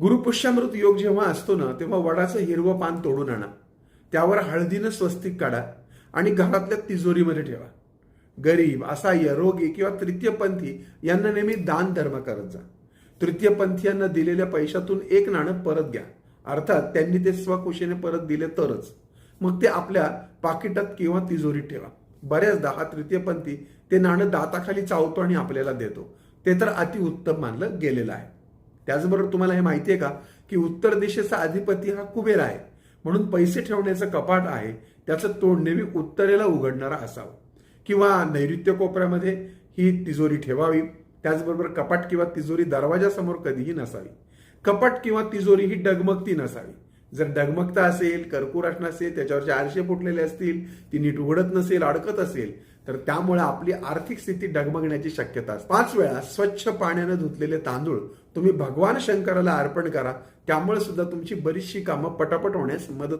गुरुपुष्यामृत योग जेव्हा असतो ना तेव्हा वडाचं हिरवं पान तोडून आणा. त्यावर हळदीनं स्वस्तिक काढा आणि घरातल्या तिजोरीमध्ये ठेवा. गरीब असहाय्य रोगी किंवा तृतीयपंथी यांना नेहमी दान धर्म करत जा. तृतीयपंथीयांना दिलेल्या पैशातून एक नाणं परत घ्या. अर्थात त्यांनी ते स्वकुशीने परत दिले तरच. मग ते आपल्या पाकिटात किंवा तिजोरीत ठेवा. बऱ्याचदा हा तृतीयपंथी ते नाणं दाताखाली चावतो आणि आपल्याला देतो. ते तर अतिउत्तम मानलं गेलेलं आहे. त्याचबरोबर तुम्हाला हे माहिती आहे का की उत्तर दिशेचा अधिपती हा कुबेर आहे. म्हणून पैसे ठेवण्याचं कपाट आहे त्याचं तोंड नेहमी उत्तरेला उघडणारा असावं. किंवा नैऋत्य कोपऱ्यामध्ये ही तिजोरी ठेवावी त्याचबरोबर कपाट किंवा तिजोरी दरवाजासमोर कधीही नसावी. कपाट किंवा तिजोरी ही डगमगती नसावी. जर डगमगता असेल कर्कुराट नसेल त्याच्यावरचे आरशे फुटलेले असतील ती नीट उघडत नसेल अडकत असेल तर त्यामुळे आपली आर्थिक स्थिती डगमगण्याची शक्यता असते. पाच वेळा स्वच्छ पाण्यानं धुतलेले तांदूळ तुम्ही भगवान शंकराला अर्पण करा त्यामुळे सुद्धा तुमची बरीचशी कामं पटापट होण्यास मदत